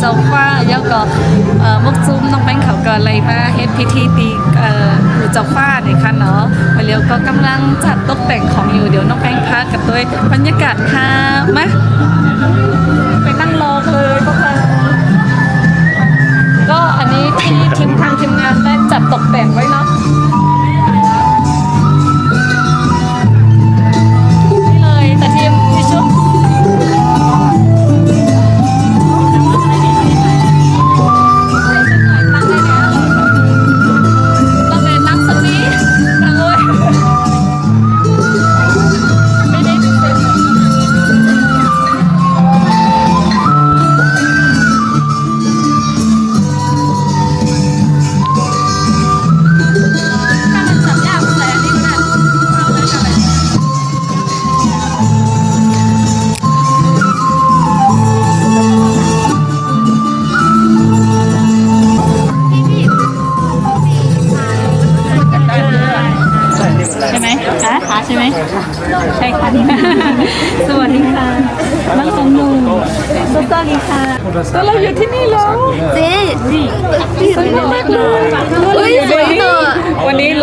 เจ้าฟ้าแล้วก็มุกซุ้มน้องแป้งเขาก็เลยมาเฮ็ดพิธีตีเอ่อเจ้าฟ้าเนี่ยค่ะเนาะมาเร็วก็กำลังจัดตกแต่งของอยู่เดี๋ยวน้องแป้งพากันด้วยบรรยากาศค่ะมาไปนั่งรอเลยพวกเราก็อันนี้ที่ทีมทางทีมงานได้จัดตกแต่งไว้เนาะนี่เลยแต่ทีมทิชชู่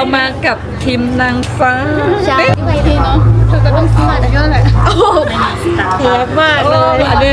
เรามากับทีมนางฟ้าใช่เอ๊ะทีเนาะเธอก็ต้องซื้อมาแต่ก็แหละโอ้โหสวยมากเลยอันนี้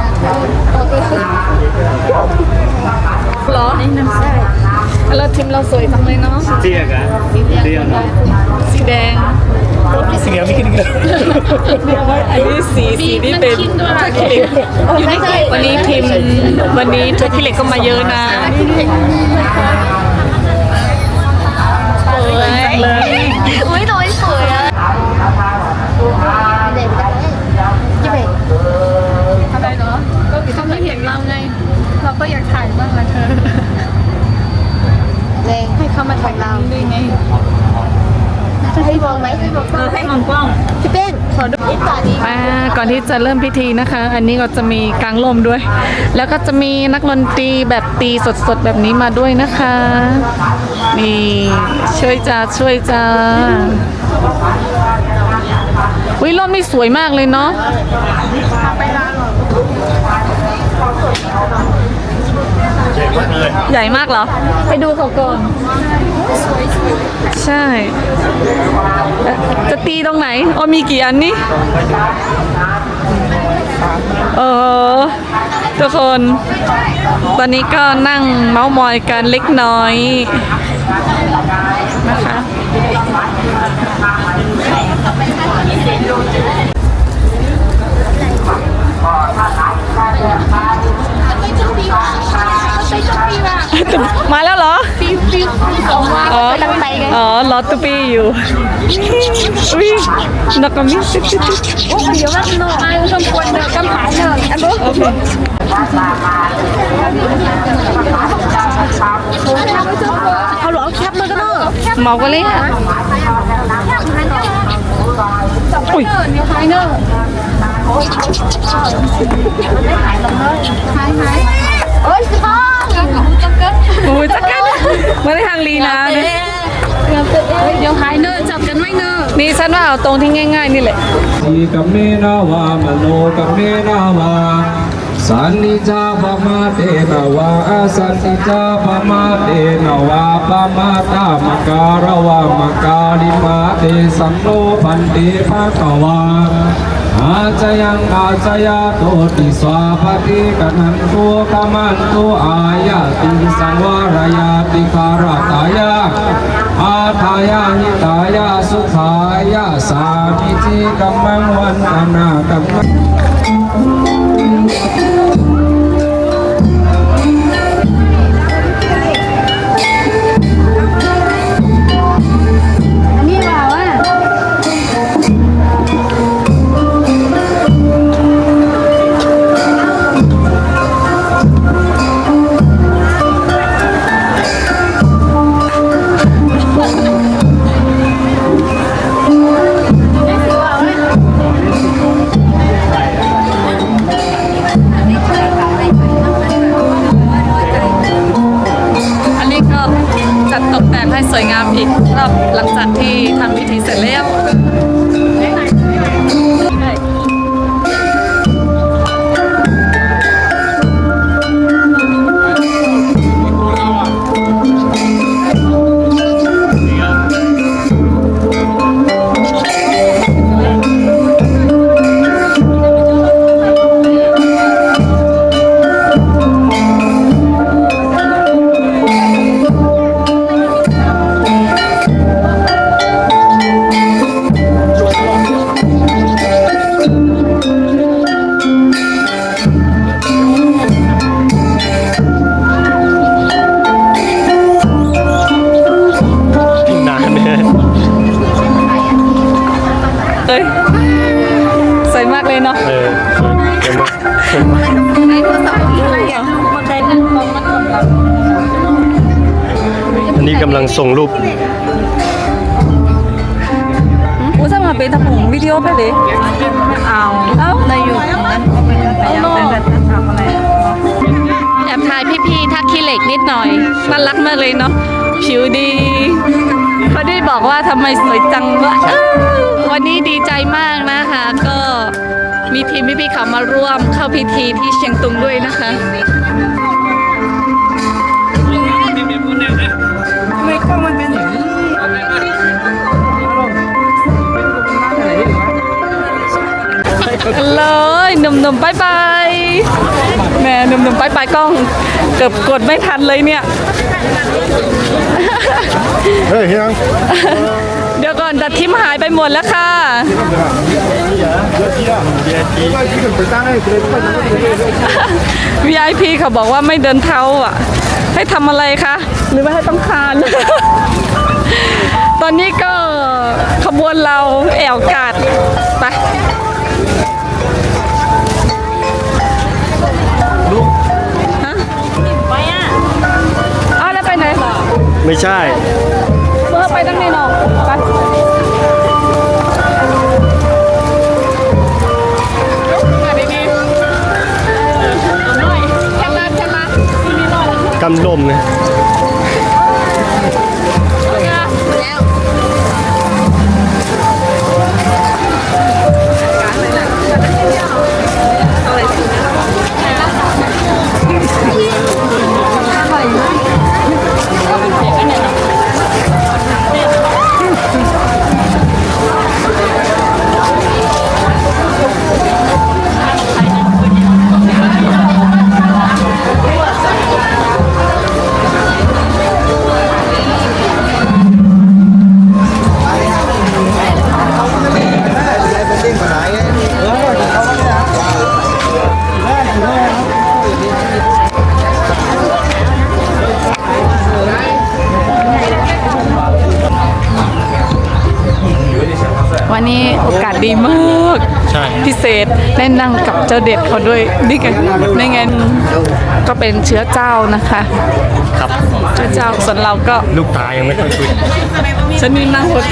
เหรอแล้วทีม เราสวยจังเลยเนาะ Tiega. Tiega no. สีแดง Sige, vi kan ikke อันนี้สีสีนี่เป็นอยู่ในวันนี้ทีมวันนี้ทัวร์พี่เหล็กก็มาเยอะนะสวยจังเลยอุ้ยน้อยสวยอะเด็กจะเป็น อะไรเนาะก็เขาไม่เห็นเราไง เราก็อยากถ่ายบ้างนะเธอ แรงให้ เขามาถ่ายเราด้วยไงให้มองไหมให้มองเออให้มองกล้องพี่เป้งขอดูอินตานี้มาก่อนที่จะเริ่มพิธีนะคะ อันนี้ก็จะมีกลางลมด้วย แล้วก็จะมีนักดนตรีแบบตีสดๆแบบนี้มาด้วยนะคะนี่ช่วยจ้าช่วยจ้าวิร่มนี่สวยมากเลยเนาะใหญ่มากเหรอ ไปดูเขาก่อน ใช่เอ๊ะจะตีตรงไหนอ๋อมีกี่อันนี่ เออ ทุกคน ตอนนี้ก็นั่งเมาส์มอยกันเล็กน้อย ไงอ๋อรอตุปีอยู่อุ้ยนักกมิติ๊กติ๊กติ๊กโอ้เดี๋ยวว่าหน่อยชมควรเดินกำผา เดี๋ยวหายเนอจับกันไว้เนอะนี่ฉันว่าเอาตรงที่ง่าย ๆ นี่แหละสีกัมเมนาวามโนกัมเมนาวาสันนิจาปมาเตนาวาสันนิจาปมาเตนาวาปมาตามการวามการิมาเตสัมโนปันเตภะคะวา อาจยังอาจยาโตติสวาปฏิกันันตุกามันตุอายาติสังวรายาติคารตายาอาทายาหิตายาสุขายาสามิจิกัมมังวันอนากัมมัง อันนี้กำลังส่งรูปอู้ถ้ามาเป็นทำผมวิดีโอไปเลยเอา เอ้าได้อยู่นั้นก็เป็นพยายามแต่ทำอะไรแอบถ่ายพี่ๆทักขี้เหล็กนิดหน่อยน่ารักมากเลยเนาะผิวดีเขาได้บอกว่าทำไมสวยจังวะอ้าววันนี้ดีใจมากนะคะ ก็มีทีมพี่ๆเขามาร่วมเข้าพิธีที่เชียงตุงด้วยนะคะ เลยหนุ่มๆบายบายแหม่หนุ่มๆบายบายกล้อง เกือบกดไม่ทันเลยเนี่ย เฮ้ยยังเดี๋ยวก่อนแต่ทิมหายไปหมดแล้วค่ะ VIP เขาบอกว่าไม่เดินเท้าอะ ให้ทำอะไรคะ หรือว่าให้ต้องคาน ตอนนี้ก็ขบวนเราแอวกาดไป ไม่ใช่เมื่อไปตั้งนี่เนาะไปแค่มาแค่มามีหน่อยกำลมนะ ดีมาก ใช่ พิเศษได้นั่งกับเจ้าเด็ดเขาด้วยนี่กันนี่ไงก็เป็นเชื้อเจ้านะคะ ครับ เชื้อเจ้าส่วนเราก็ลูกตายังไม่ค่อยคุยฉันนี่นั่งรถ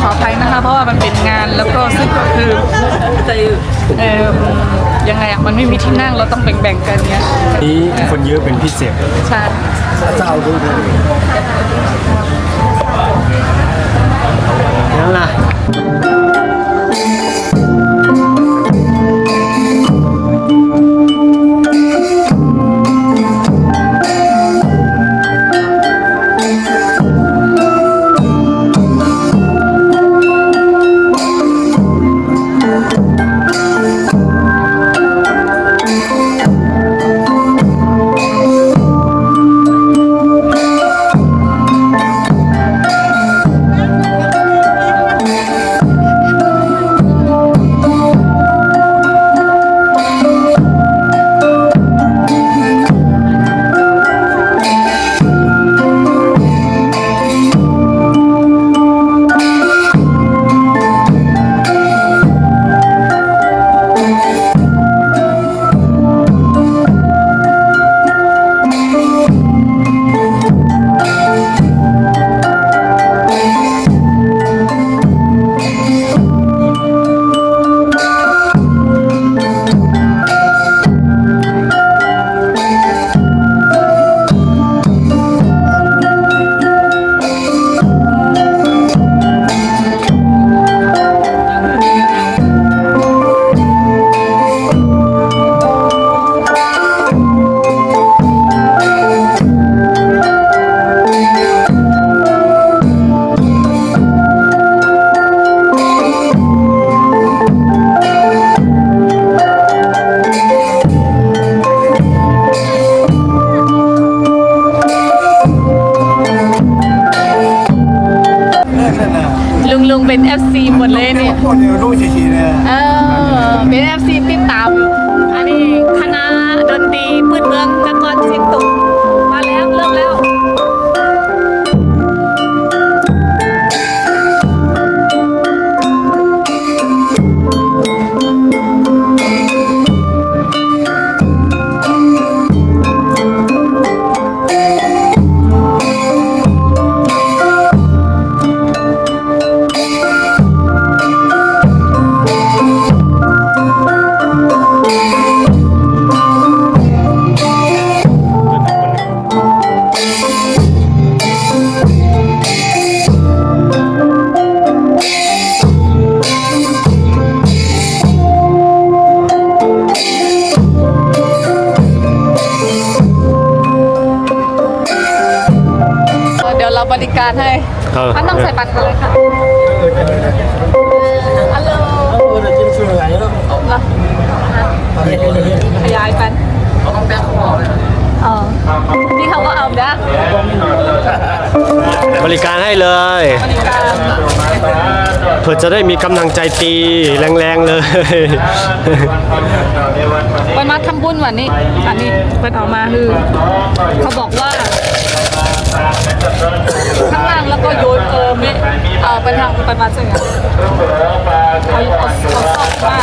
ขออภัยนะคะ เพราะว่ามันเป็นงานแล้วก็ซึ่งก็คือจะเออยังไงอะมันไม่มีที่นั่งเราต้องแบ่งๆกันเนี้ยนี้คนเยอะเป็นพิเศษใช่นั่นล่ะ ติดตาม ออมันต้องใส่บัตรเลยค่ะฮัลโหลขยายกันอ๋อนี่เขาก็เอานะบริการให้เลย บริการเพื่อจะได้มีกำลังใจตีแรงๆเลยไปมาทำบุญวันนี้ อันนี้เป็นออกมาคือ เขาบอกว่า ข้างล่างแล้วก็โยนเออไม่เออไปทางไปมาเสียงเอาเอาเอาซอกมา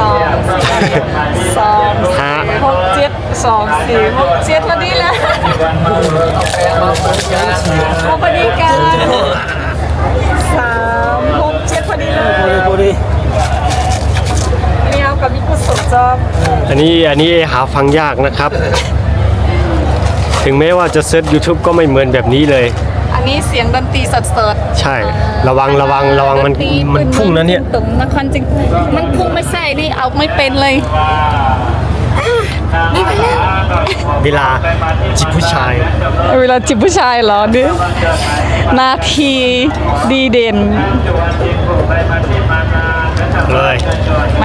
สองสองหกเจ็ดสองสี่หกเจ็ดพอดีเลยโอ้พอดีกันสามหกเจ็ดพอดีเลยนี่เอากับมิกุสจอมอันนี้อันนี้หาฟังยากนะครับ ถึงแม้ว่าจะเซิร์ช YouTube ก็ไม่เหมือนแบบนี้เลย อันนี้เสียงดนตรีสดๆใช่ ระวังระวังระวังมันมันพุ่งนะเนี่ย ตึงนครจริงมันพุ่งไม่ใช่นี่เอาไม่เป็นเลยนี่ไปแล้วเวลาจิบผู้ชาย เวลาจิบผู้ชายเหรอนี่นาทีดีเด่นเลยม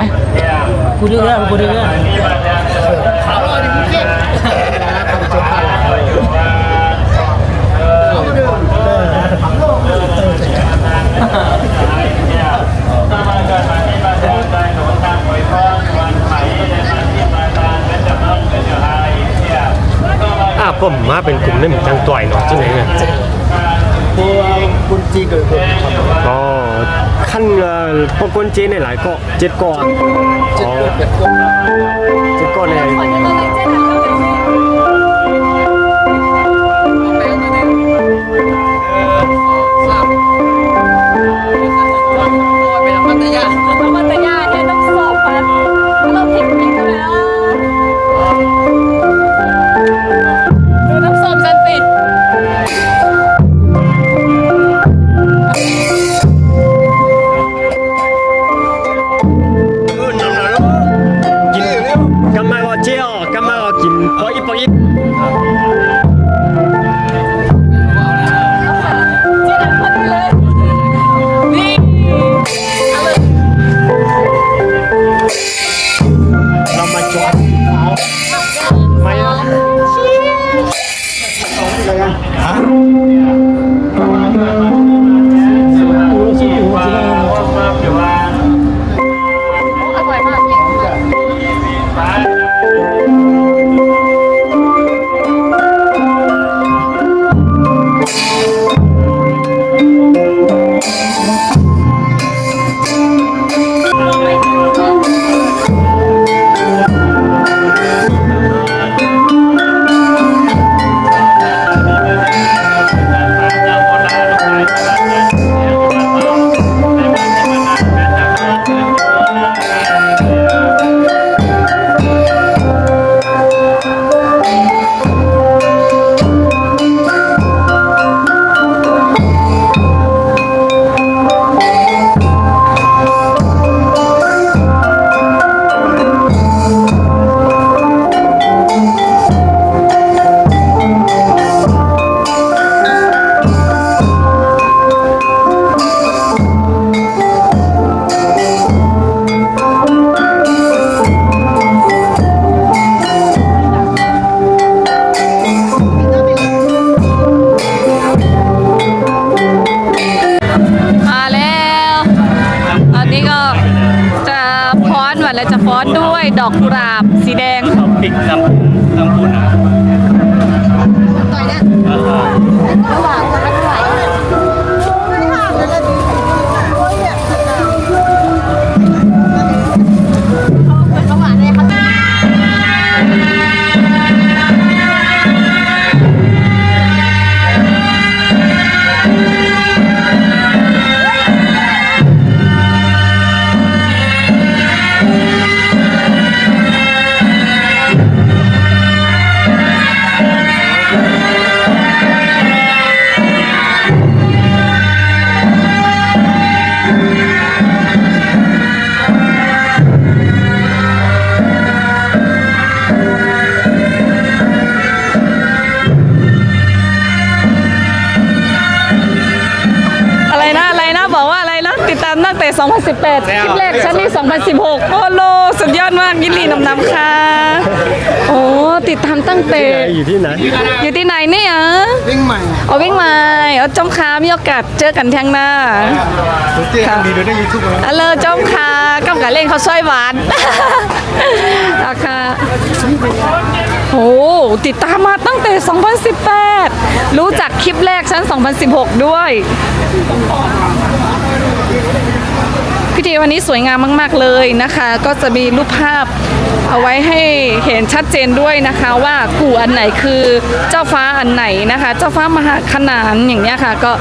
าอะผมมาเป็นกลุ่มนี่เหมือนจังต่อยเนาะที่ไหนเนี่ยคุณจีเกิดคนอ๋อขั้นเอ่อพวกคนเจนในหลายเกาะเจ็ดก้อนอ๋อเกาะเจ็ดก้อนในขอจะมาเลยเจ๊หนั กำมาว่ากินปออีปออี กาสเจอกันทางหน้าผมเตี้ยดีดูในยูทูบเลยอะเลอจอมค้ากำกับเล่นเขาวช่วยหวานราคาโอ้ติดตามมาตั้งแต่ 2018 รู้จักคลิปแรกชั้น 2016 ด้วย พิธีวันนี้สวยงามมาก ๆเลยนะคะ ก็จะมีรูปภาพเอาไว้ให้เห็นชัดเจนด้วยนะคะว่ากู่อันไหนคือเจ้าฟ้าอันไหนนะคะ เจ้าฟ้ามหาขนานอย่างเนี้ยค่ะ ก็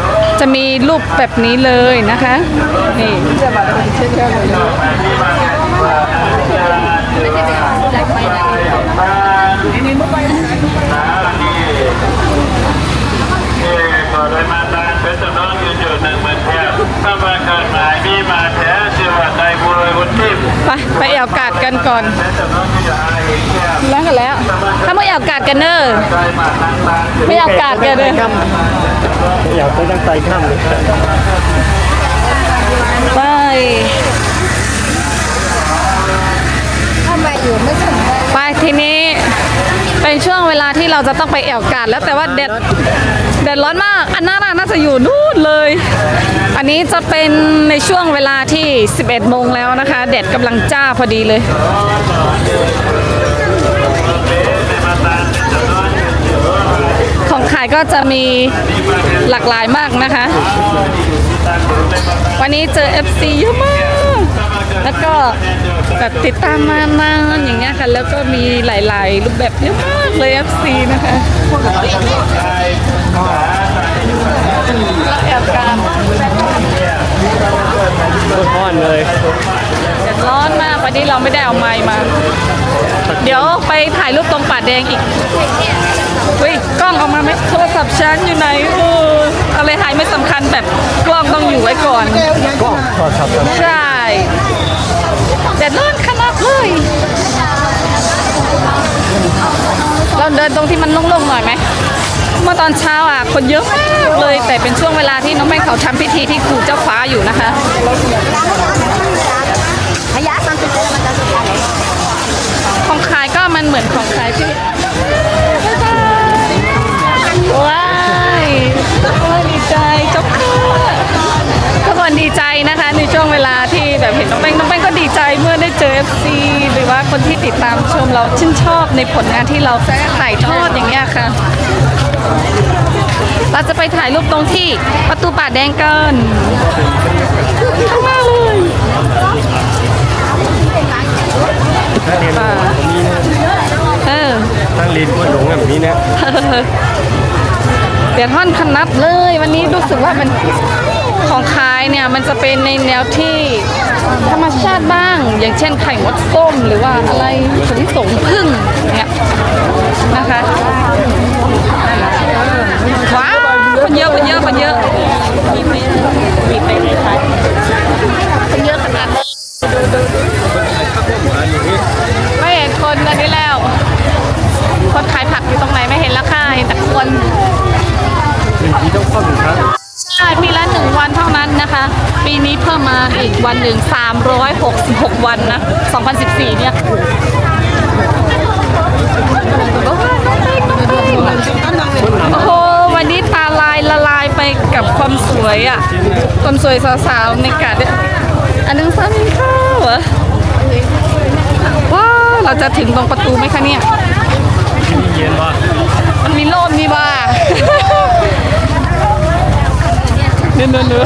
จะมีรูปแบบนี้เลยนะคะนี่ ขอได้มาตาน เป็นต้นน้องอยู่จุดหนึ่งเหมือนเทียบถ้ามาเกิดหมายมีมาแท้เชื่อว่าใจบุญบุญทิพย์ไปไปแอวกาดกันก่อน เป็นต้นน้องอยู่อาเองเทียบแล้วกันแล้ว ถ้าไม่แอวกาดกันเนอะใจมาทางตาไม่แอวกาดกันเลยอยากไปตั้งใจข้ามเลยไปทำไมอยู่ไม่ถึงเลยไปทีนี้ เป็นช่วงเวลาที่เราจะต้องไปแอวกาดแล้วแต่ว่าแดดแดดร้อนมาก อันนั้นน่ะน่าจะอยู่นู่นเลย อันนี้จะเป็นในช่วงเวลาที่ 11 โมงแล้วนะคะแดดกำลังจ้าพอดีเลยของขายก็จะมีหลากหลายมากนะคะ วันนี้เจอ FC เยอะมาก แล้วก็แบบติดตามมานานอย่างเงี้ยค่ะ แล้วก็มีหลายๆ รูปแบบเยอะมากเลย FC นะคะแอบการร้อนเลยแดดร้อนมากวันนี้เราไม่ได้เอาไม้มา เดี๋ยวไปถ่ายรูปตรงป่าแดงอีกเฮ้ยกล้องเอามาไหมโทรศัพท์ฉันอยู่ไหนเอออะไรหายไม่สำคัญแบบกล้องต้องอยู่ไว้ก่อนก็ขอขับกันใช่ แดดร้อนขนาดเลย เราเดินตรงที่มันโล่งๆหน่อยไหม เมื่อตอนเช้าอะ คนเยอะมากเลย แต่เป็นช่วงเวลาที่น้องแม่เขาทำพิธีที่ครูเจ้าฟ้าอยู่นะคะพยาสันติมันจะสุดท้ายของขายก็มันเหมือนของขายที่บ๊ายบายว้ายดีใจ คนดีใจนะคะในช่วงเวลาที่แบบเห็นน้องแป้งน้องแป้งก็ดีใจเมื่อได้เจอ FC หรือว่าคนที่ติดตามชมเราชื่นชอบในผลงานที่เราถ่ายทอดอย่างเงี้ยค่ะ เราจะไปถ่ายรูปตรงที่ประตูป่าแดงกันข้างหน้าเลยอ่าเออตั้งลีนก็หลงแบบนี้นะเดี๋ยวท่อนขนัดเลย วันนี้รู้สึกว่ามัน ของขายเนี่ยมันจะเป็นในแนวที่ธรรมชาติบ้าง อย่างเช่นไข่มดส้มหรือว่าอะไรผลสงพึ่งเนี่ยนะคะว้าวคนเยอะคนเยอะคนเยอะมีไปมีไปในคนเยอะขนาดนั้นไม่เห็นคนอันนี้แล้ว คนขายผักอยู่ตรงไหนไม่เห็นแล้วค่ะเห็นแต่คนเป็นที่ต้องเข้าถึงครับ ใช่ปีละหนึ่งวันเท่านั้นนะคะ ปีนี้เพิ่มมาอีกวันหนึ่ง366 วันนะ 2014 เนี่ยโอ้โหวันนี้ตาลายละลายไปกับความสวยอะ ความสวยสาวๆในกาดอันนึงซ้ำมีข้าวเหรอว้าวเราจะถึงตรงประตูไหมคะเนี่ยที่นี่เย็นวะมันมีโลมนี่บ้า เนื้อเนื้อเนื้อ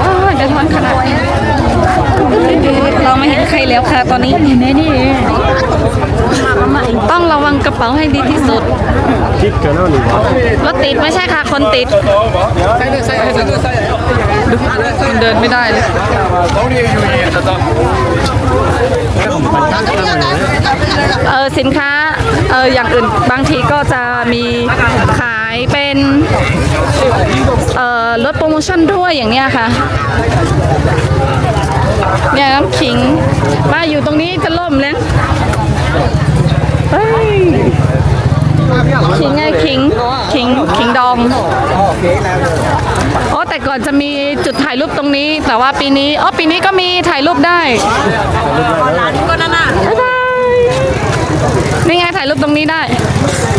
ว้าวเดี๋ยวร้อนขนาดนี้เราไม่เห็นใครแล้วค่ะตอนนี้นี่นี่ต้องระวังกระเป๋าให้ดีที่สุดคิดกันแล้วนี่วะรถติดไม่ใช่ค่ะ คนติดใส่เลยใส่ใส่ใส่มัน เดินไม่ได้เลยเอองเออสินค้าเอออย่างอื่นบางทีก็จะมีขายเป็นเอ่อลดโปรโมชั่นด้วยอย่างเนี้ยค่ะเนี่ยน้ำขิงมาอยู่ตรงนี้จะล่มแล้วเฮ้ยขิงไงขิงขิงขิงดอง อ๋อแต่ก่อนจะมีจุดถ่ายรูปตรงนี้ แต่ว่าปีนี้อ๋อปีนี้ก็มีถ่ายรูปได้ร้านก็นั่นน่ะบ๊ายบายนี่ไงถ่ายรูปตรงนี้ได้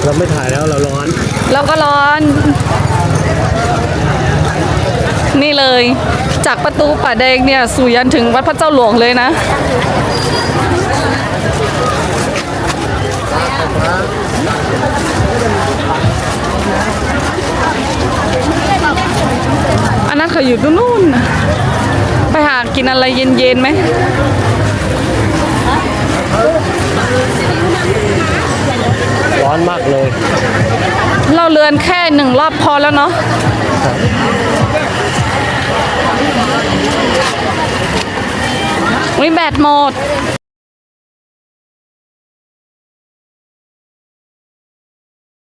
เราไม่ถ่ายแล้วเราร้อนแล้วก็ร้อน นี่เลย จากประตูป่าแดงเนี่ยสู่ยันถึงวัดพระเจ้าหลวงเลยนะ อันนั้นเขาอยู่ตรงนู่นน่ะไปหากินอะไรเย็นๆไหมร้อนมากเลย เราเรือนแค่หนึ่งรอบพอแล้วเนาะวิแบตหมด